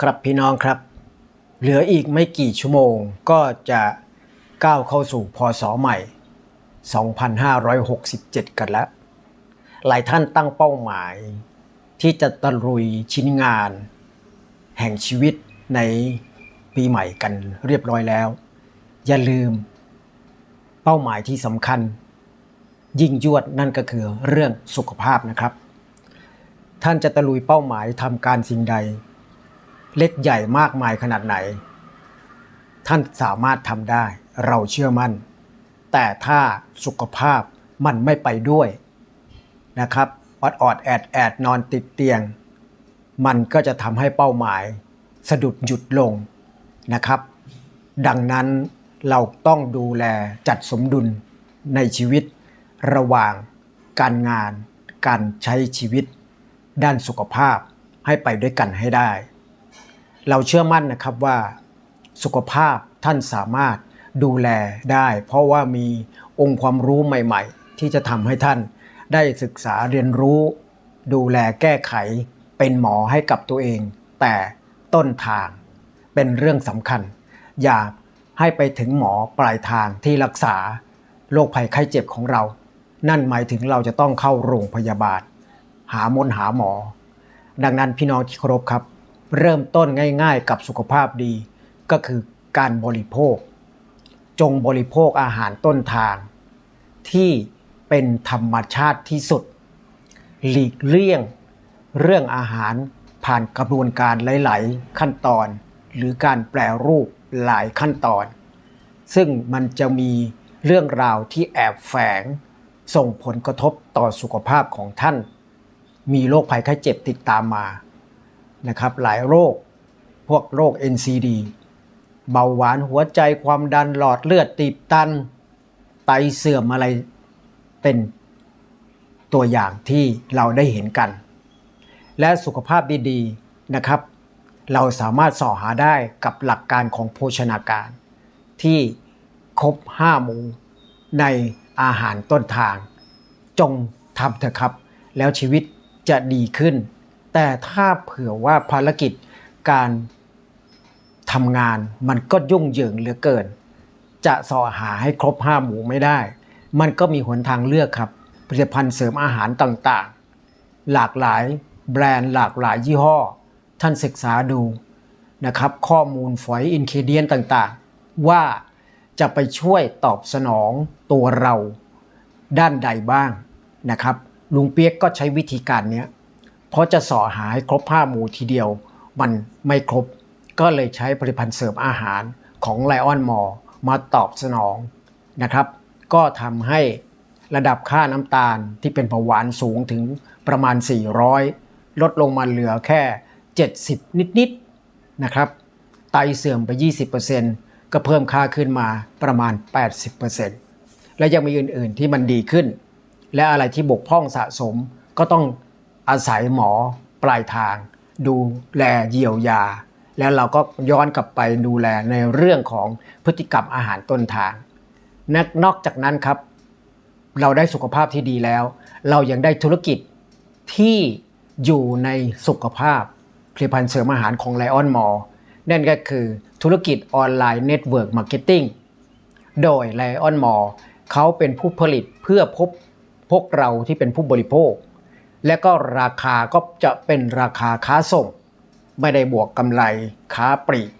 ครับพี่น้องครับ เหลืออีกไม่กี่ชั่วโมงก็จะก้าวเข้าสู่พศใหม่ 2567 กันแล้ว หลายท่านตั้งเป้าหมาย ที่จะตะลุยชิ้นงาน แห่งชีวิตในปีใหม่กันเรียบร้อยแล้ว อย่าลืม เป้าหมายที่สำคัญ ยิ่งยวดนั่นก็คือเรื่องสุขภาพนะครับ ท่านจะตะลุยเป้าหมายทำการสิ่งใด เล็กใหญ่มากมายขนาดไหน ท่านสามารถทำได้ เราเชื่อมั่น แต่ถ้าสุขภาพมันไม่ไปด้วยนะครับอดอดแอดแอดนอนติดเตียง มันก็จะทำให้เป้าหมาย สะดุดหยุดลงนะครับ ดังนั้นเราต้องดูแลจัดสมดุลในชีวิต ระหว่างการงาน การใช้ชีวิต ด้านสุขภาพให้ไปด้วยกันให้ได้ เราเชื่อมั่นนะครับว่าสุขภาพท่านสามารถดูแลได้ เพราะว่ามีองค์ความรู้ใหม่ ๆ ที่จะทำให้ท่านได้ศึกษาเรียนรู้ ดูแลแก้ไขเป็นหมอให้กับตัวเอง แต่ต้นทางเป็นเรื่องสำคัญ อย่าให้ไปถึงหมอปลายทางที่รักษาโรคภัยไข้เจ็บของเรา นั่นหมายถึงเราจะต้องเข้าโรงพยาบาล หามนหาหมอ ดังนั้นพี่น้องที่เคารพครับ เริ่มต้นง่ายๆ กับสุขภาพดี ก็คือการบริโภค จงบริโภคอาหารต้นทาง ที่เป็นธรรมชาติที่สุด หลีกเลี่ยง เรื่องอาหารผ่านกระบวนการหลาย ๆ ขั้นตอน หรือการแปรรูปหลายขั้นตอน ซึ่งมันจะมีเรื่องราวที่แอบแฝง ส่งผลกระทบต่อสุขภาพของท่าน มีโรคภัยไข้เจ็บติดตามมา นะครับหลายโรค พวกโรค NCD เบาหวานหัวใจความดันหลอดเลือดตีบตัน ไตเสื่อมอะไรเป็นตัวอย่างที่เราได้เห็นกัน และสุขภาพดีๆนะครับ เราสามารถสอหาได้กับหลักการของโภชนาการ ที่ครบ5หมู่ในอาหารต้นทาง จงทำเถอะครับ แล้วชีวิตจะดีขึ้น แต่ถ้าเผื่อว่าภารกิจการทำงานมันก็ยุ่งเหยิงเหลือเกิน จะสอหาให้ครบห้าหมู่ไม่ได้ มันก็มีหนทางเลือกครับ ผลิตภัณฑ์เสริมอาหารต่างๆ หลากหลายแบรนด์หลากหลายยี่ห้อ ท่านศึกษาดูนะครับ ข้อมูลฝอยอินเคเดียนต่างๆ ว่าจะไปช่วยตอบสนองตัวเราด้านใดบ้างนะครับ ลุงเปียกก็ใช้วิธีการเนี้ย เพราะจะสอหาให้ครบห้าหมูทีเดียว มันไม่ครบ ก็เลยใช้ผลิตภัณฑ์เสริมอาหารของไลออนมอมาตอบสนองนะครับ ก็ทำให้ระดับค่าน้ำตาลที่เป็นเบาหวานสูงถึงประมาณ 400 ลดลงมาเหลือแค่ 70 นิดๆนะครับ ไตเสื่อมไป 20%ก็เพิ่มค่าขึ้นมาประมาณ 80%และยังมีอื่นๆที่มันดีขึ้น และอะไรที่บกพร่องสะสมก็ต้อง อาศัยหมอปลายทาง ดูแลเยียวยา แล้วเราก็ย้อนกลับไปดูแลในเรื่องของพฤติกรรมอาหารต้นทางนนอกจากนั้นครับ เราได้สุขภาพที่ดีแล้ว เรายังได้ธุรกิจที่อยู่ในสุขภาพผลิตภัณฑ์เสริมอาหารของไลออนมอนั่นก็คือธุรกิจออนไลน์เน็ตเวิร์กมาร์เก็ตติ้งโดยไลออนมอเขาเป็นผู้ผลิตเพื่อพบพวกเราที่เป็นผู้บริโภค และก็ราคาก็จะเป็นราคาค้าส่ง ไม่ได้บวกกำไรค้าปลีก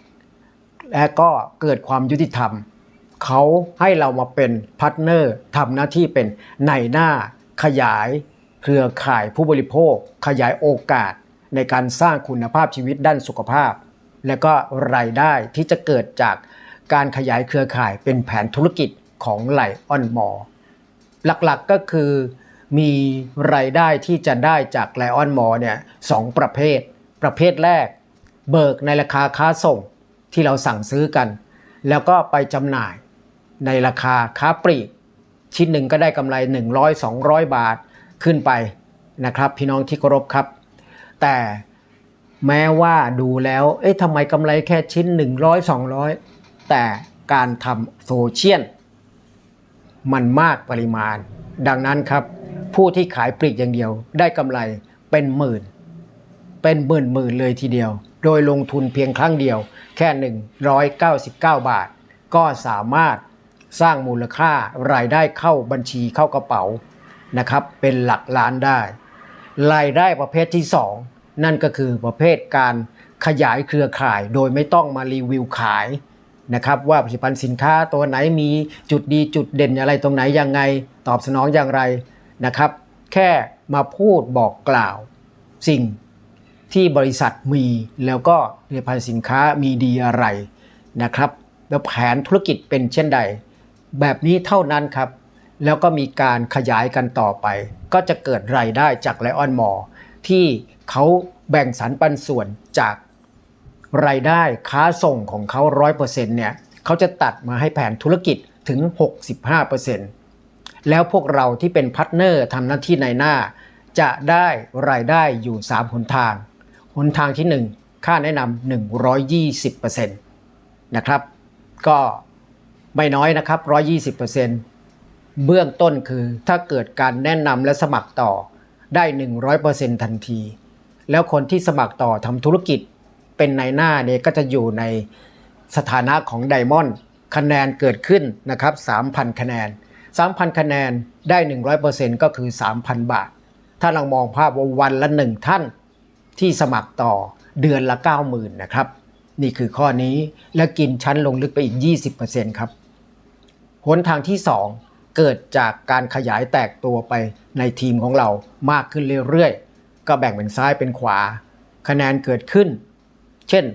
และก็เกิดความยุติธรรม เขาให้เรามาเป็นพาร์ทเนอร์ทำหน้าที่เป็นในหน้าขยายเครือข่ายผู้บริโภค ขยายโอกาสในการสร้างคุณภาพชีวิตด้านสุขภาพ และก็รายได้ที่จะเกิดจากการขยายเครือข่ายเป็นแผนธุรกิจของไลออนมอหลักๆก็คือ มีรายได้ที่จะได้จากไลออนมอเนี่ยสองประเภท ประเภทแรก เบิกในราคาค้าส่งที่เราสั่งซื้อกัน แล้วก็ไปจำหน่ายในราคาค้าปลีก ชิ้นหนึ่งก็ได้กำไร 100 200 บาทขึ้นไปนะครับ พี่น้องที่เคารพครับ แต่แม้ว่าดูแล้ว เอ๊ะทำไมกำไรแค่ชิ้น 100 200 แต่การทำโซเชียลมันมากปริมาณ ดังนั้นครับ ผู้ที่ขายปลีกอย่างเดียว ได้กำไรเป็นหมื่น เป็นหมื่นหมื่นเลยทีเดียว โดยลงทุนเพียงครั้งเดียว แค่ 199 บาท ก็สามารถสร้างมูลค่ารายได้เข้าบัญชีเข้ากระเป๋านะครับ เป็นหลักล้านได้ รายได้ประเภทที่ 2 นั่นก็คือประเภทการขยายเครือข่ายโดยไม่ต้องมารีวิวขายนะครับว่าผลิตภัณฑ์สินค้าตัวไหนมีจุดดีจุดเด่นอะไรตรงไหนยังไง ตอบสนองอย่างไร นะครับ แค่มาพูดบอกกล่าวสิ่งที่บริษัทมีแล้วก็ผลิตภัณฑ์สินค้ามีดีอะไรนะครับ แล้วแผนธุรกิจเป็นเช่นใด แบบนี้เท่านั้นครับ แล้วก็มีการขยายกันต่อไป ก็จะเกิดรายได้จากไลออนมอที่เขาแบ่งสรรปันส่วนจากรายได้ค้าส่งของเขา 100%เนี่ยเขาจะตัดมาให้แผนธุรกิจถึง 65% แล้วพวกเราที่เป็นพาร์ทเนอร์ทำหน้าที่ในหน้า จะได้รายได้อยู่ 3 หนทาง หนทางที่ 1 ค่าแนะนำ120%นะครับ ก็ไม่น้อยนะครับ 120%เบื้องต้นคือถ้าเกิดการแนะนำและสมัครต่อได้ 100%ทันที แล้วคนที่สมัครต่อทำธุรกิจเป็นในหน้าเนี่ยก็จะอยู่ในสถานะของไดมอนด์คะแนนเกิดขึ้นนะครับ 3,000 คะแนน 3,000 คะแนนได้ 100%ก็คือ 3,000 บาท ถ้าเรามองภาพว่าวันละหนึ่งท่านที่สมัครต่อเดือนละ 90,000นะครับ นี่คือข้อนี้และกินชั้นลงลึกไปอีก 20%ครับหนทางที่ 2 เกิดจากการขยายแตกตัวไปในทีมของเรามากขึ้นเรื่อยๆ ก็แบ่งเป็นซ้ายเป็นขวา คะแนนเกิดขึ้น เช่น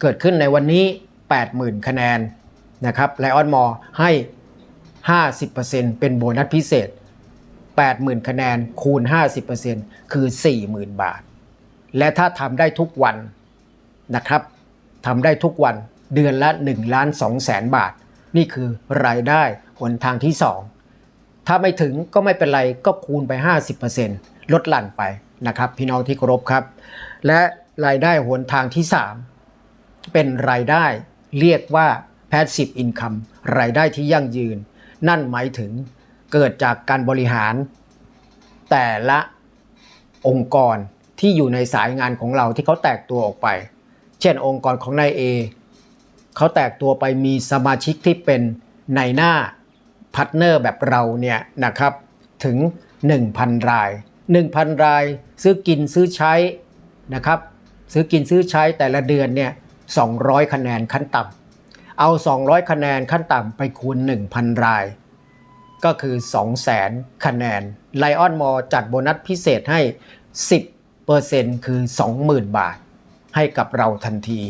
เกิดขึ้นในวันนี้ 80,000 คะแนนนะครับไลออนมอให้ 50%เป็นโบนัสพิเศษ 80,000 คะแนนคูณ 50%คือ 40,000 บาท และถ้าทำได้ทุกวันนะครับทำได้ทุกวันเดือนละ1ล้าน2แสนบาท นี่คือรายได้หนทางที่ 2 ถ้าไม่ถึงก็ไม่เป็นไรก็คูณไป 50%ลดหลั่นไปนะครับ พี่น้องที่เคารพครับ และรายได้หนทางที่ 3 เป็นรายได้เรียกว่า passive income รายได้ที่ยั่งยืน นั่นหมายถึงเกิดจากการบริหาร แต่ละองค์กรที่อยู่ในสายงานของเราที่เขาแตกตัวออกไป เช่นองค์กรของนายเอเขาแตกตัวไปมีสมาชิกที่เป็นในหน้าพาร์ทเนอร์แบบเราเนี่ยนะครับถึง 1,000 ราย 1,000 รายซื้อกินซื้อใช้นะครับซื้อกินซื้อใช้แต่ละเดือนเนี่ย200 คะแนนขั้นต่ำ เอา 200 คะแนนขั้นต่ำไปคูณ 1,000 ราย ก็คือ 200,000 คะแนนไลออนมอจัดโบนัสพิเศษให้ 10%คือ 20,000 บาท ให้กับเราทันที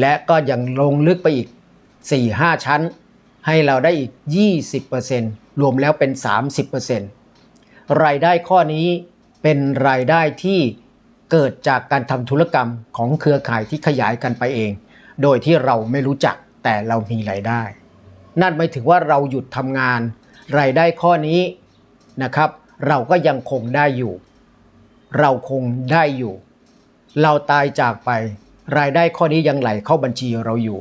และก็ยังลงลึกไปอีก 4-5 ชั้น ให้เราได้อีก 20%รวมแล้วเป็น 30%รายได้ข้อนี้เป็นรายได้ที่เกิดจากการทำธุรกรรมของเครือข่ายที่ขยายกันไปเอง โดยที่เราไม่รู้จัก แต่เรามีรายได้ นั่นหมายถึงว่าเราหยุดทำงาน รายได้ข้อนี้นะครับ เราก็ยังคงได้อยู่ เราคงได้อยู่ เราตายจากไป รายได้ข้อนี้ยังไหลเข้าบัญชีเราอยู่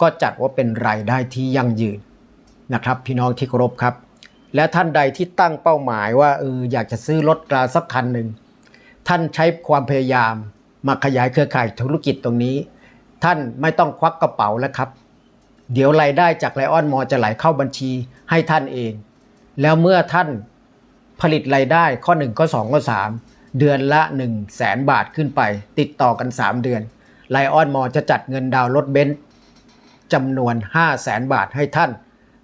ก็จัดว่าเป็นรายได้ที่ยั่งยืนนะครับ พี่น้องที่เคารพครับ และท่านใดที่ตั้งเป้าหมายว่าเอออยากจะซื้อรถกราสักคันหนึ่งท่านใช้ความพยายามมาขยายเครือข่ายธุรกิจตรงนี้ ท่านไม่ต้องควักกระเป๋าแล้วครับ เดี๋ยวรายได้จากไลออนมอจะไหลเข้าบัญชีให้ท่านเอง แล้วเมื่อท่านผลิตรายได้ข้อ 1 ข้อ 2 ข้อ 3 เดือนละ 1 0 0 0 0แสนบาทขึ้นไป ติดต่อกัน 3 เดือนไลออนมอจะจัดเงินดาวน์รถเบนซ์จำนวน 5 0 0แสนบาทให้ท่าน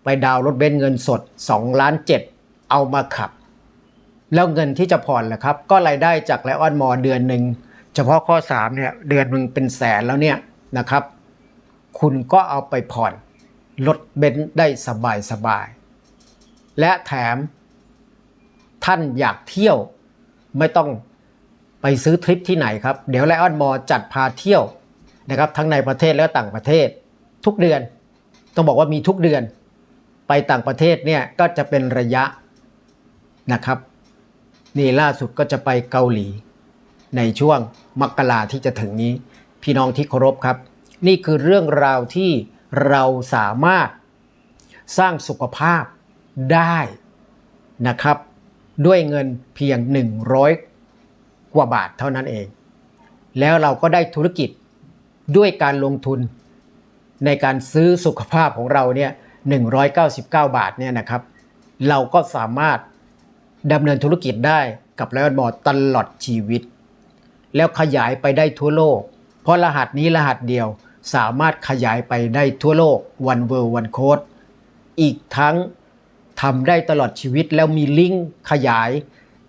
ไปดาวน์รถเบนซ์เงินสด2ล้าน7เอามาขับ แล้วเงินที่จะผ่อนล่ะครับ ก็รายได้จากไลออนมอเดือนหนึ่งเฉพาะข้อ3เนี่ยเดือนหนึ่งเป็นแสนแล้วเนี่ยนะครับ คุณก็เอาไปผ่อนรถเบนซ์ได้สบายสบายๆและแถม ท่านอยากเที่ยวไม่ต้องไปซื้อทริปที่ไหนครับ เดี๋ยวไลออนมอจัดพาเที่ยวนะครับทั้งในประเทศและต่างประเทศ ทุกเดือน ต้องบอกว่ามีทุกเดือน ไปต่างประเทศเนี่ยก็จะเป็นระยะนะครับ นี่ล่าสุดก็จะไปเกาหลี ในช่วงมกราที่จะถึงนี้ พี่น้องที่เคารพครับ นี่คือเรื่องราวที่เราสามารถสร้างสุขภาพได้นะครับ ด้วยเงินเพียง 100 กว่าบาทเท่านั้นเอง แล้วเราก็ได้ธุรกิจด้วยการลงทุนในการซื้อสุขภาพของเราเนี่ย199 บาทเนี่ยนะครับ เราก็สามารถดำเนินธุรกิจได้กับไลออนมอตลอดชีวิต แล้วขยายไปได้ทั่วโลก เพราะรหัสนี้รหัสเดียว สามารถขยายไปได้ทั่วโลก one world one code อีกทั้งทำได้ตลอดชีวิตแล้วมีลิงก์ขยาย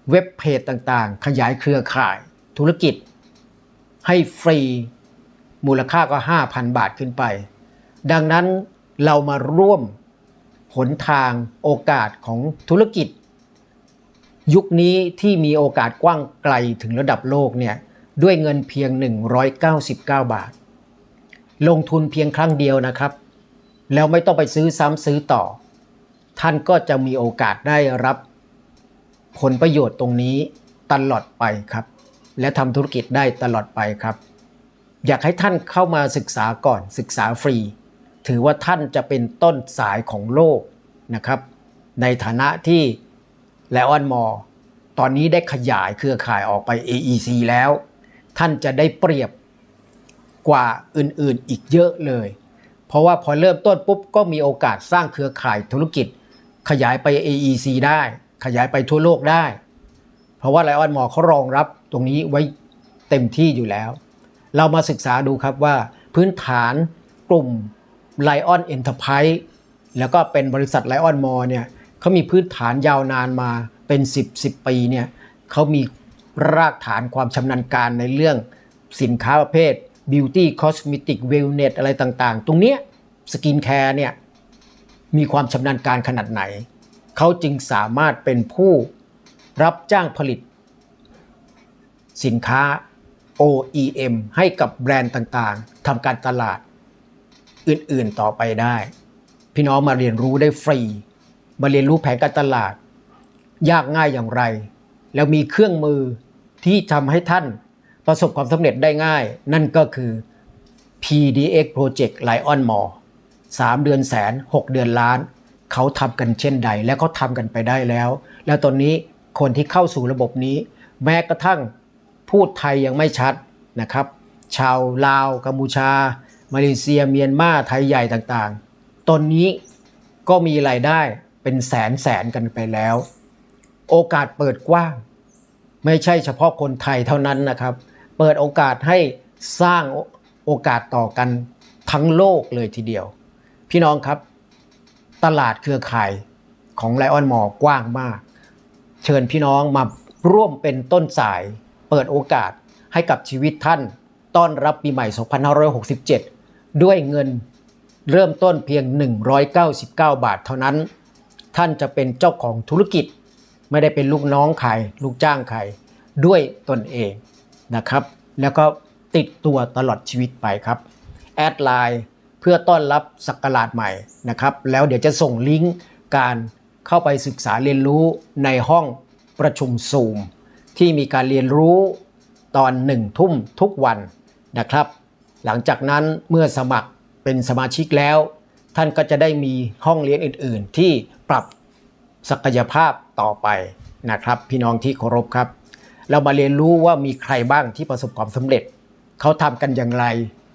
เว็บเพจต่างๆ ขยายเครือข่ายธุรกิจ ให้ฟรีมูลค่าก็ 5,000 บาทขึ้นไป ดังนั้นเรามาร่วมหนทางโอกาสของธุรกิจ ยุคนี้ที่มีโอกาสกว้างไกลถึงระดับโลกเนี่ยด้วยเงินเพียง 199 บาท ลงทุนเพียงครั้งเดียวนะครับ แล้วไม่ต้องไปซื้อซ้ำซื้อต่อ ท่านก็จะมีโอกาสได้รับผลประโยชน์ตรงนี้ตลอดไปครับ และทำธุรกิจได้ตลอดไปครับ อยากให้ท่านเข้ามาศึกษาก่อนศึกษาฟรี ถือว่าท่านจะเป็นต้นสายของโลกนะครับ ในฐานะที่แลออนมอตอนนี้ได้ขยายเครือข่ายออกไป AEC แล้ว ท่านจะได้เปรียบ กว่าอื่นๆอีกเยอะเลย เพราะว่าพอเริ่มต้นปุ๊บก็มีโอกาสสร้างเครือข่ายธุรกิจ ขยายไป AEC ได้ ขยายไปทั่วโลกได้ เพราะว่าไลออนมอเขารองรับตรงนี้ไว้เต็มที่อยู่แล้ว เรามาศึกษาดูครับว่าพื้นฐานกลุ่ม Lion Enterprise แล้วก็เป็นบริษัท Lion m o เนี่ยเขามีพื้นฐานยาวนานมาเป็น 10 10 ปีเนี่ยเขามีรากฐานความชำนาญการในเรื่องสินค้าประเภท Beauty Cosmetic Wellness อะไรต่างๆ ตรงเนี้ยสกินแคร์เนี่ยมีความชำนาญการขนาดไหน เขาจึงสามารถเป็นผู้รับจ้างผลิต สินค้า OEM ให้กับแบรนด์ต่างๆทำการตลาดอื่นๆต่อไปได้ พี่น้องมาเรียนรู้ได้ฟรี มาเรียนรู้แผนการตลาด ยากง่ายอย่างไร แล้วมีเครื่องมือที่ทำให้ท่าน ประสบความสำเร็จได้ง่าย นั่นก็คือ PDX Project Lion m o 3เดือนแสน 6 เดือนล้าน เขาทำกันเช่นใด และเขาทำกันไปได้แล้ว แล้วตอนนี้คนที่เข้าสู่ระบบนี้ แม้กระทั่งพูดไทยยังไม่ชัดนะครับ ชาวลาว กัมพูชา มาเลเซีย เมียนมาไทยใหญ่ต่างๆ ตอนนี้ก็มีรายได้เป็นแสนแสนกันไปแล้ว โอกาสเปิดกว้าง ไม่ใช่เฉพาะคนไทยเท่านั้นนะครับ เปิดโอกาสให้สร้างโอกาสต่อกันทั้งโลกเลยทีเดียว พี่น้องครับ ตลาดเครือข่ายของไลออนมอกว้างมาก เชิญพี่น้องมาร่วมเป็นต้นสาย เปิดโอกาสให้กับชีวิตท่าน ต้อนรับปีใหม่ 2567 ด้วยเงินเริ่มต้นเพียง 199 บาทเท่านั้น ท่านจะเป็นเจ้าของธุรกิจ ไม่ได้เป็นลูกน้องใครลูกจ้างใครด้วยตนเอง นะครับ แล้วก็ติดตัวตลอดชีวิตไปครับแอดไลน์เพื่อต้อนรับสักราชใหม่นะครับ แล้วเดี๋ยวจะส่งลิงก์การเข้าไปศึกษาเรียนรู้ในห้องประชุมซูมที่มีการเรียนรู้ตอนหนึ่งทุ่มทุกวันนะครับ หลังจากนั้นเมื่อสมัครเป็นสมาชิกแล้ว ท่านก็จะได้มีห้องเรียนอื่น ๆ ที่ปรับศักยภาพต่อไปนะครับ พี่น้องที่เคารพครับ เรามาเรียนรู้ว่ามีใครบ้างที่ประสบความสำเร็จ เขาทำกันอย่างไร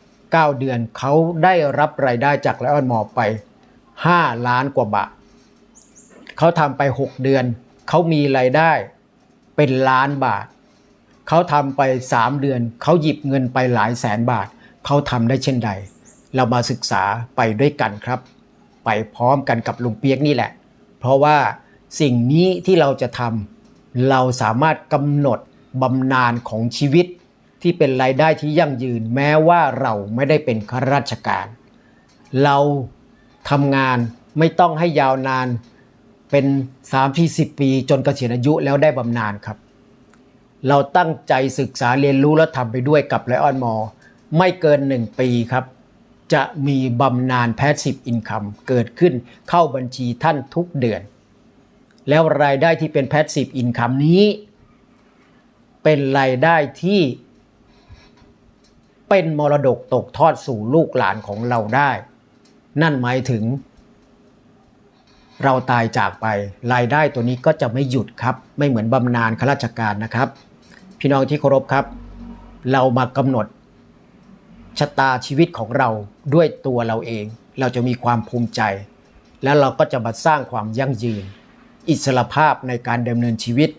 9 เดือนเขาได้รับรายได้จากไลออนมอไป 5 ล้านกว่าบาท เขาทำไป 6 เดือน เขามีรายได้เป็นล้านบาท เขาทำไป 3 เดือน เขาหยิบเงินไปหลายแสนบาท เขาทำได้เช่นใด เรามาศึกษาไปด้วยกันครับ ไปพร้อมกันกับลุงเปียกนี่แหละ เพราะว่าสิ่งนี้ที่เราจะทำ เราสามารถกำหนดบำนาญของชีวิตที่เป็นรายได้ที่ยั่งยืน แม้ว่าเราไม่ได้เป็นข้าราชการ เราทำงานไม่ต้องให้ยาวนานเป็น3 4 0 ปี จนเกษียณอายุแล้วได้บำนาญครับ เราตั้งใจศึกษาเรียนรู้และทำไปด้วยกับไลออนมอ ไม่เกิน 1 ปีครับ จะมีบำนาญ Passive Income เกิดขึ้นเข้าบัญชีท่านทุกเดือน แล้วรายได้ที่เป็น Passive Income นี้ เป็นรายได้ที่ เป็นมรดกตกทอดสู่ลูกหลานของเราได้ นั่นหมายถึง เราตายจากไป รายได้ตัวนี้ก็จะไม่หยุดครับ ไม่เหมือนบำนาญข้าราชการนะครับ พี่น้องที่เคารพครับ เรามากำหนดชะตาชีวิตของเราด้วยตัวเราเอง เราจะมีความภูมิใจ แล้วเราก็จะมาสร้างความยั่งยืน อิสรภาพในการดำเนินชีวิต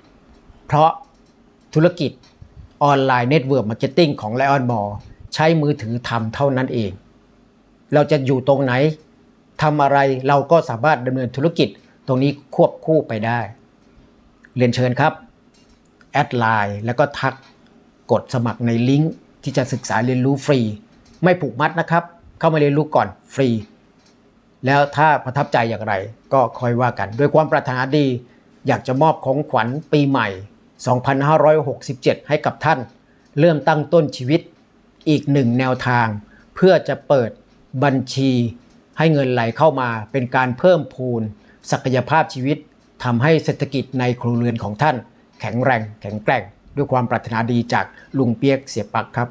เพราะธุรกิจออนไลน์เน็ตเวิร์กมาร์เก็ตติ้งของ Lion m a l l ใช้มือถือทำเท่านั้นเอง เราจะอยู่ตรงไหนทำอะไรเราก็สามารถดำเนินธุรกิจตรงนี้ควบคู่ไปได้ เรียนเชิญครับ แอดไลน์แล้วก็ทักกดสมัครในลิงก์ที่จะศึกษาเรียนรู้ฟรี ไม่ผูกมัดนะครับ เข้ามาเรียนรู้ก่อนฟรี แล้วถ้าประทับใจอย่างไรก็คอยว่ากันด้วยความปรารถนาดี อยากจะมอบของขวัญปีใหม่ 2567 ให้กับท่าน เริ่มตั้งต้นชีวิตอีกหนึ่งแนวทาง เพื่อจะเปิดบัญชี ให้เงินไหลเข้ามาเป็นการเพิ่มพูน ศักยภาพชีวิตทำให้เศรษฐกิจในครัวเรือนของท่าน แข็งแรง แข็งแกร่ง ด้วยความปรารถนาดีจากลุงเปียกเสียปักครับ